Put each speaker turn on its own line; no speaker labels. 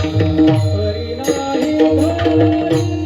हरी नाही